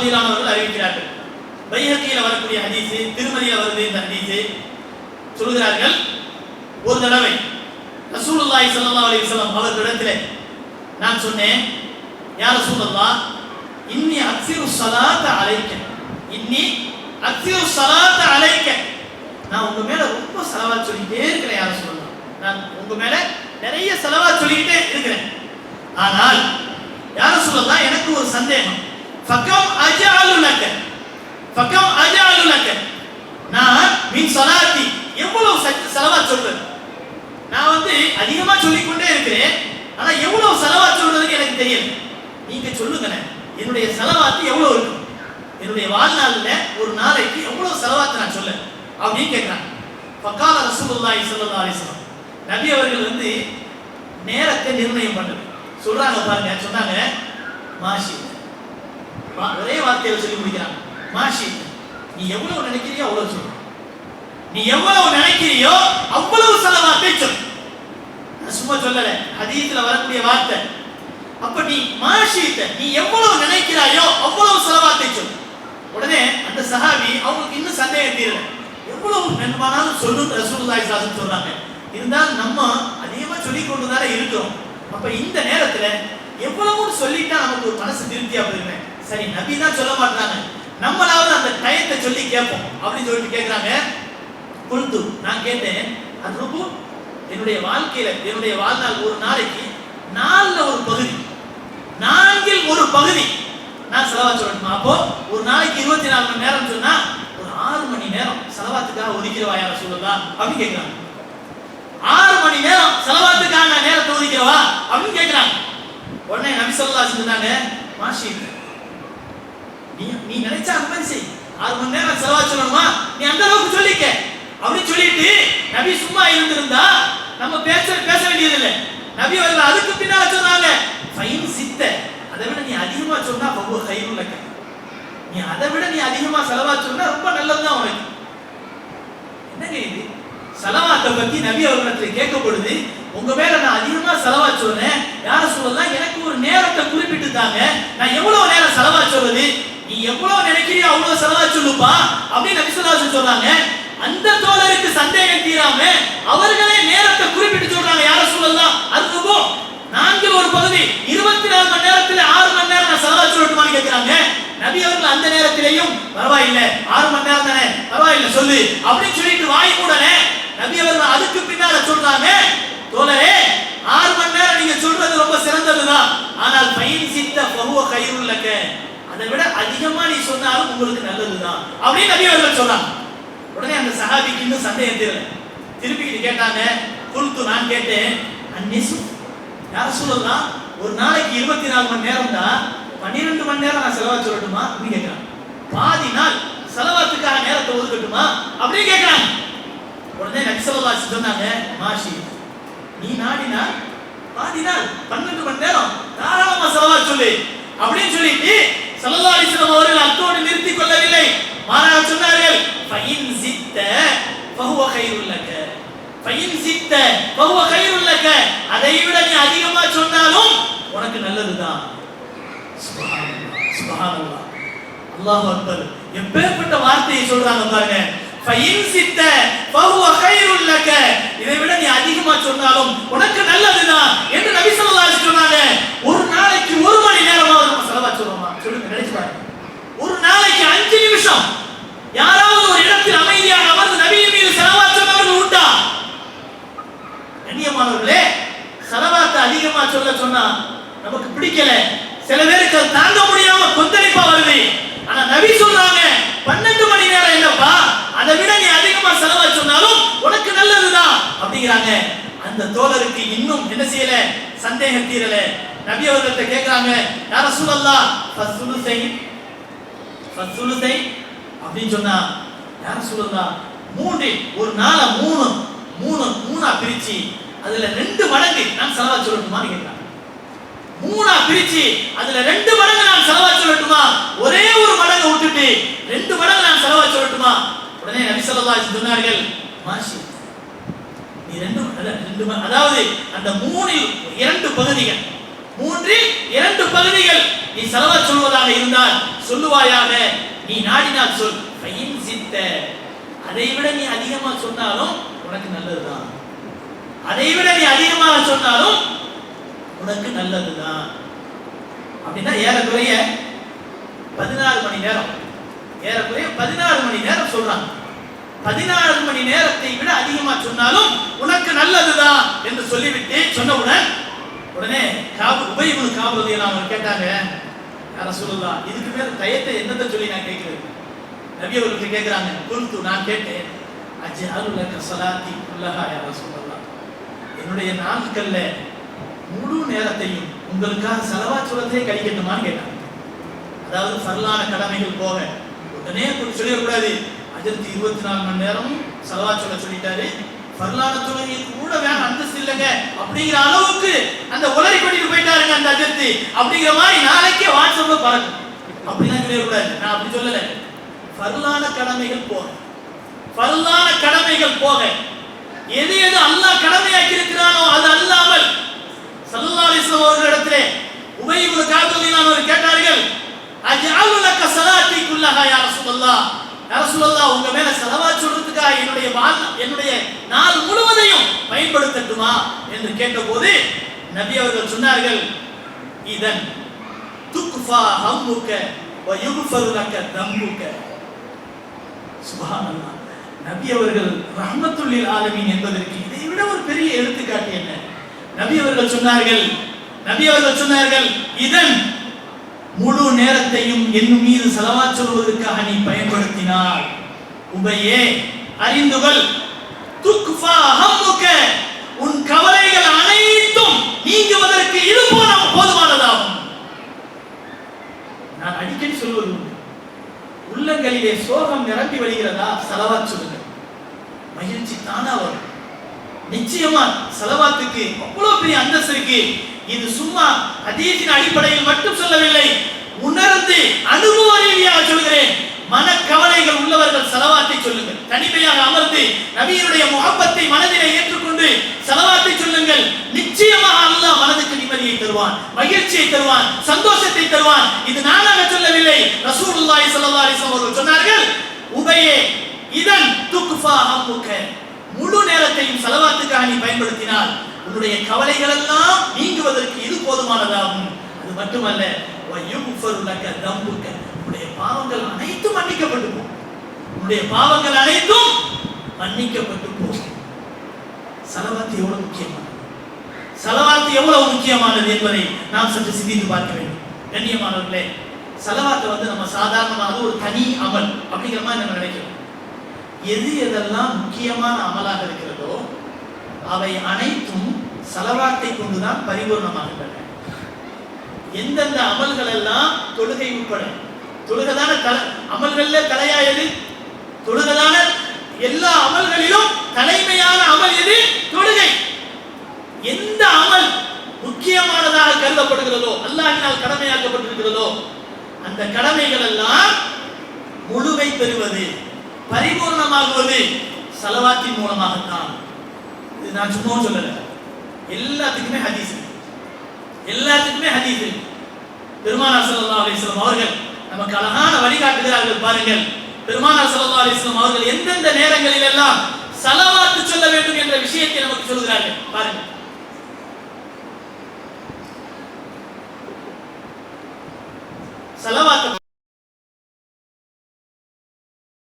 ரலியல்லாஹு அறிவிக்கிறார்கள் பைஹக்கியில வரக்கூடிய ஹதீஸ் திருமதியில் வருது இந்த ஹதீஸ் சொல்கிறார்கள் ஒரு தடவை ரசூலுல்லாஹி ஸல்லல்லாஹு அலைஹி வஸல்லம் அவர்களிடத்திலே நான் சொன்னேன் யா ரசூலல்லாஹ் இன்னி அக்ஸிரு ஸலாத்த அலைக்க இன்னி அக்ஸிரு ஸலாத்த அலைக்க. நான் உங்க மேல ரொம்ப செலவாக சொல்லிட்டே இருக்கிறேன் யா சொல்லலாம் நான் உங்க மேல நிறைய செலவாக சொல்லிக்கிட்டே இருக்கிறேன். ஆனால் யா சொல்லலாம் எனக்கு ஒரு சந்தேகம். ஃபகம் அஜஅலு லக்க ஃபகம் அஜஅலு லக்க நான் மின் சலாத்தி எவ்வளவு செலவா சொல்றது? நான் வந்து அதிகமா சொல்லிக்கொண்டே இருக்கிறேன். ஆனா எவ்வளவு செலவா சொல்றதுன்னு எனக்கு தெரியல நீங்க சொல்லுங்களேன். என்னுடைய செலவாத்து எவ்வளவு இருக்கும் என்னுடைய வாழ்நாள்ல ஒரு நாளைக்கு எவ்வளவு செலவாத்து நான் சொல்ல? அப்படின்னு கேட்கிறாங்க. பக்கால ரசூலுல்லாஹி ஸல்லல்லாஹு அலைஹி வஸல்லம் நபி அவர்கள் வந்து நேரத்தை நிர்ணயம் பண்ணது சொல்றாங்க பாருங்க சொன்னாங்க மாஷி ஒரே வார்த்தையை சொல்லி முடிக்கிறாங்க. மாஷி நீ எவ்வளவு நினைக்கிறியோ அவ்வளவு சொல்லு. நீ எவ்வளவு நினைக்கிறியோ அவ்வளவு செலவாத்தை சொல் நான் சும்மா சொல்லல அதீத்துல வரக்கூடிய வார்த்தை. அப்ப நீ மாஷீத்த நீ எவ்வளவு நினைக்கிறாயோ அவ்வளவு செலவாத்தை சொல் உடனே அந்த சஹாபி அவங்களுக்கு இன்னும் சந்தேகம் தீரல. எவ்வளவு நண்பானாலும் சொல்லு ரசூலுல்லாஹி ஸல்லல்லாஹு சொல்றாங்க. இருந்தாலும் நம்ம அதிகமா சொல்லி கொண்டு தானே இருக்கிறோம். அப்ப இந்த நேரத்துல எவ்வளவு சொல்லிட்டா நமக்கு ஒரு மனசு திருப்தியா போயிருந்தேன் சரி நபி தான் சொல்ல மாட்டாங்க நம்மளாவது அந்த டயத்தை சொல்லி கேட்போம். அப்படின்னு சொல்லிட்டு கேட்குறாங்க. குல்து நான் கேட்டேன். அது ரொம்ப என்னுடைய வாழ்க்கையில என்னுடைய வாழ்நாள் ஒரு நாளைக்கு நாலுல ஒரு பகுதி நான்கில் ஒரு பகுதி நான் செலவா சொல்லணுமா அப்போ ஒரு நாளைக்கு இருபத்தி நாலு மணி நேரம் சொன்னா ஒரு ஆறு மணி நேரம் செலவாத்துக்காக ஒதுக்கிறவா யார சொல்லுதா அப்படின்னு கேட்கிறாங்க. ஆறு மணி நேரம் செலவாத்துக்காக நான் நேரத்தை ஒதுக்கிறவா? அப்படின்னு கேட்கிறாங்க. உடனே நபி சொல்லா சொன்னாங்க மாஷி நீ நீ நினைச்சா அந்த மாதிரி செய். ஆறு மணி நேரம் செலவா சொல்லணுமா? நீ அந்த அளவுக்கு சொல்லிக்க. அப்படின்னு சொல்லிட்டு நபி சும்மா இருந்திருந்தா நம்ம பேச பேச வேண்டியதில்லை. நபி அவர்கள் அதுக்கு பின்னால சொன்னாங்க ஃபைன் சித்த. அதை விட நீ அதிகமா சொன்னா பகு கைருல நீ அதை விட நீ அதிகமா செலவா சொன்னா ரொம்ப நல்லதுதான் உனக்கு. என்னங்க இது? செலவாத்தை பத்தி நபி அவர்களிடத்தில் கேட்கப்படுது உங்க மேல நான் அதிகமா செலவா சொல்றேன் யார சொல்லலாம்? எனக்கு ஒரு நேரத்தை குறிப்பிட்டு தாங்க. நான் எவ்வளவு நேரம் செலவா சொல்றது? நீ எவ்வளவு நினைக்கிறியோ அவ்வளவு செலவா சொல்லுப்பா. அப்படின்னு நபி சொல்றாங்க அந்த தோழருக்கு சந்தேகம் தீராம அவர்களே நேரத்தை குறிப்பிட்டு சொல்றாங்க யார சொல்லலாம் அதுக்கு நான்கில் ஒரு பகுதி இருபத்தி நாலு மணி நேரத்துல ஆறு மணி நேரம் நான் செலவா சொல்லட்டுமான்னு கேட்கிறாங்க நபி அவர்கள் அந்த நேரத்திலேயும் பரவாயில்லை ஆறு மணி நேரம் தானே பரவாயில்லை சொல்லு. அப்படின்னு சொல்லிட்டு வாய் கூடனே நபி அவர்கள் அதுக்கு பின்னால சொல்றாங்க தோழரே ஆறு மணி நேரம் நீங்க சொல்றது ரொம்ப சிறந்ததுதான். ஆனால் பையன் சித்த பகுவ கையுள்ளக்க அதை விட அதிகமா நீ சொன்னாலும் உங்களுக்கு நல்லதுதான். அப்படின்னு நபி அவர்கள் சொல்றாங்க உடனே அந்த சஹாபிக்கு இன்னும் சந்தேகம் தெரியல. திருப்பி கேட்டாங்க குறுத்து நான் கேட்டேன் அந்நிசு யார் சொல்லலாம் ஒரு நாளைக்கு இருபத்தி நாலு மணி நேரம் தான் பன்னிரெண்டு மணி நேரம் நான் செலவா சொல்லட்டுமா அப்படின்னு கேட்கிறான் பாதி நாள் செலவாத்துக்காக நேரத்தை ஒதுக்கட்டுமா? அப்படின்னு கேட்கிறாங்க. உடனே நக்சலவா சொன்னாங்க மாஷி நீ நாடினா பாதி நாள் பன்னெண்டு மணி நேரம் தாராளமா செலவா சொல்லு. அப்படின்னு சொல்லிட்டு சல்லல்லாஹு அவர்கள் அத்தோடு நிறுத்திக் கொள்ளவில்லை. மாறாக சொன்னார்கள் ஃபைன் சித்த பகுவ கைருல் லக ஃபைன் சித்த பகுவ கைருல் அதை விட நீ அதிகமா சொன்னாலும் உனக்கு நல்லதுதான். சுப்ஹானல்லாஹ் அல்லாஹ் அக்பர். எப்பேற்பட்ட வார்த்தையை சொல்றாங்க பாருங்க. ஃபைன் சித்த பகுவ கைருல் இதை விட நீ அதிகமா சொன்னாலும் உனக்கு நல்லதுதான் என்று நபி ஸல்லல்லாஹு அலைஹி சொன்னாங்க. ஒரு நாளைக்கு ஒரு மணி நேரமாவது நம்ம செலவா சொல்றோமா சொல்லுங்க நினைச்சு பாருங்க ஒரு நாளைக்கு அஞ்சு நிமிஷம் யாராவது ஒரு இடத்தில் அமைதியாக அமர்ந்து நபியின் மீது செலவா சொன்னவர்கள் உண்டா கண்ணியமானவர்களே செலவாத்தை அதிகமா சொல்ல சொன்னா நமக்கு பிடிக்கல. சில பேருக்கு அது தாங்க முடியாம கொந்தளிப்பா வருது. ஆனா நபி சொல்றாங்க பன்னெண்டு மணி நேரம் என்னப்பா அதை விட நீ அதிகமா செலவா சொன்னாலும் உனக்கு நல்லதுதான் அப்படிங்கிறாங்க. அந்த தோழருக்கு இன்னும் என்ன செய்யல? சந்தேகம் தீரல. நபி அவர்கள்ட்ட கேட்கிறாங்க யார சூழல்லா ஃபஸ்லுசை ஃபஸ்லுசை அப்படின்னு சொன்னா யார சூழல்லா மூன்று ஒரு நாளை மூணு மூணு மூணா பிரிச்சு அதுல ரெண்டு மடங்கு நான் செலவா சொல்லணுமான்னு கேட்கிறாங்க மூணா பிரிச்சு அதுல ரெண்டு மடங்கு நான் செலவா சொல்லட்டுமா? ஒரே ஒரு மடங்கு விட்டுட்டு ரெண்டு மடங்கு நான் செலவா சொல்லட்டுமா? உடனே நபி ஸல்லல்லாஹு சொன்னார்கள் மாஷி நீ ரெண்டு அல்ல, ரெண்டு அதாவது அந்த மூணில் இரண்டு பகுதிகள் மூன்றில் இரண்டு பகுதிகள் நீ செலவா சொல்வதாக இருந்தால் சொல்லுவாயாக நீ நாடினால் சொல் பையின் சித்த. அதை விட நீ அதிகமா சொன்னாலும் உனக்கு நல்லதுதான். அதை விட நீ அதிகமாக சொன்னாலும் உனக்கு நல்லதுதான். அப்படின்னா ஏறக்குறைய பதினாறு மணி நேரம். ஏறக்குறைய பதினாறு மணி நேரம் சொல்றாங்க. பதினாறு மணி நேரத்தை விட அதிகமா சொன்னாலும் உனக்கு நல்லதுதான் என்று சொல்லிவிட்டு சொன்னவுடன் உடனே காபு உபயோகம் காபுறதை அவங்க கேட்டாங்க. யார சொல்லலாம் இதுக்கு மேல தயத்தை என்னத்தை சொல்லி நான் கேட்கிறது? நபி அவர்களுக்கு கேட்கிறாங்க. குறித்து நான் கேட்டேன். அஜி அருள் சலாத்தி உள்ளஹா யார சொல்லலாம் என்னுடைய நாட்கள்ல முழு நேரத்தையும் உங்களுக்காக செலவாச்சுவதே சொல்லத்தே கழிக்கட்டுமான்னு கேட்டாங்க. அதாவது ஃபர்லான கடமைகள் போக உடனே கொஞ்சம் சொல்லிடக்கூடாது. அஜர்த்தி இருபத்தி நாலு மணி நேரம் செலவா சொல்ல சொல்லிட்டாரு. ஃபர்லான தொழுகை கூட வேணும் அந்தஸ்து இல்லைங்க. அப்படிங்கிற அளவுக்கு அந்த உலரை கொட்டிட்டு போயிட்டாருங்க அந்த அஜர்த்தி அப்படிங்கிற மாதிரி நாளைக்கே வாட்ஸ்அப்ல பறக்கும் அப்படிலாம் சொல்லிடக்கூடாது. நான் அப்படி சொல்லல. ஃபர்லான கடமைகள் போக ஃபர்லான கடமைகள் போக எது எது அல்லாஹ் கடமையாக்கி இருக்கிறானோ அது அல்லாமல் சல்லல்லாஹு அலைஹி வஸல்லம் அவர்களிடத்திலே உபை இப்னு கஅப் ரலியல்லாஹு கேட்டார்கள் அஜ்அலு லக்க ஸலாத்தி குல்லஹா யா ரசூலல்லாஹ்? யா ரசூலல்லாஹ் உங்க மேல ஸலவாத் சொல்றதுக்காக என்னுடைய வாழ் என்னுடைய நாள் முழுவதையும் பயன்படுத்தட்டுமா? என்று கேட்டபோது நபி அவர்கள் சொன்னார்கள் இதன் துக்ஃபா ஹம்முக வ யுக்ஃபரு லக்க தம்முக சுப்ஹானல்லாஹ் நபி அவர்கள் ரஹ்மத்துல்லில் ஆலமீன் என்பதற்கு இதை விட ஒரு பெரிய எடுத்துக்காட்டு என்ன? நபி அவர்கள் சொன்னார்கள் நபி அவர்கள் சொன்னார்கள் இதன் முழு நேரத்தையும் என் மீது செலவா சொல்வதற்காக நீ பயன்படுத்தினாள் உபையே அறிந்துகள் துக்ஃபா ஹம்முக. உன் கவலைகள் அனைத்தும் நீங்குவதற்கு இது போல போதுமானதாகும். நான் அடிக்கடி சொல்வது உண்டு. உள்ளங்களிலே சோகம் நிரம்பி வருகிறதா? செலவா சொல்லுங்கள். மகிழ்ச்சி தானா வரும். நிச்சயமா செலவாத்துக்கு அவ்வளவு பெரிய அந்தஸ்து இருக்கு. இது சும்மா அதீதின் அடிப்படையில் மட்டும் சொல்லவில்லை. உணர்ந்து அனுபவ ரீதியாக சொல்கிறேன். மனக்கவலைகள் உள்ளவர்கள் செலவாத்தை சொல்லுங்கள். தனிமையாக அமர்ந்து நபியினுடைய முகப்பத்தை மனதிலே ஏற்றுக்கொண்டு செலவாத்தை சொல்லுங்கள். நிச்சயமாக அல்லாஹ் மனதுக்கு நிம்மதியை தருவான் மகிழ்ச்சியை தருவான் சந்தோஷத்தை தருவான். இது நானாக சொல்லவில்லை. ரசூலுல்லாஹி ஸல்லல்லாஹு அலைஹி வஸல்லம் அவர்கள் சொன்னார்கள் உபயே இதன் துக்ஃபா ஹம்முக முழு நேரத்தையும் செலவாத்துக்காக நீ பயன்படுத்தினால் உன்னுடைய கவலைகள் எல்லாம் நீங்குவதற்கு இது போதுமானதாகும். அது மட்டுமல்ல உன்னுடைய பாவங்கள் அனைத்தும் மன்னிக்கப்பட்டு போகும் உன்னுடைய பாவங்கள் அனைத்தும் மன்னிக்கப்பட்டு போகும் செலவாத்து எவ்வளவு முக்கியமானது? செலவாத்து எவ்வளவு முக்கியமானது என்பதை நாம் சற்று சிந்தித்து பார்க்க வேண்டும். கண்ணியமானவர்களே செலவாத்தை வந்து நம்ம சாதாரணமாக ஒரு தனி அமல் அப்படிங்கிற மாதிரி நம்ம நினைக்கிறோம். எது எதெல்லாம் முக்கியமான அமலாக இருக்கிறதோ அவை அனைத்தும் செலவாத்தை கொண்டுதான் பரிபூர்ணமாகின்றன. எந்தெந்த அமல்கள் எல்லாம் தொழுகை உட்பட தொழுகதான கல அமல்கள்ல தலையா எது? தொழுகதான எல்லா அமல்களிலும் தலைமையான அமல் எது? தொழுகை. எந்த அமல் முக்கியமானதாக கருதப்படுகிறதோ அல்லாஹினால் கடமையாக்கப்பட்டிருக்கிறதோ அந்த கடமைகள் எல்லாம் முழுமை பெறுவது. பரிபூர்ணமாகுவது செலவாத்தின் மூலமாகத்தான். இது நான் சும்மா சொல்லல. எல்லாத்துக்குமே ஹதீஸ். எல்லாத்துக்குமே ஹதீஸ். பெருமானார் சல்லா அலிஸ்லாம் அவர்கள் நமக்கு அழகான வழிகாட்டுகிறார்கள் பாருங்கள். பெருமானார் சல்லா அலிஸ்லாம் அவர்கள் எந்தெந்த நேரங்களில் எல்லாம் செலவாத்து சொல்ல வேண்டும் என்ற விஷயத்தை நமக்கு சொல்கிறார்கள். பாருங்கள். செலவாத்து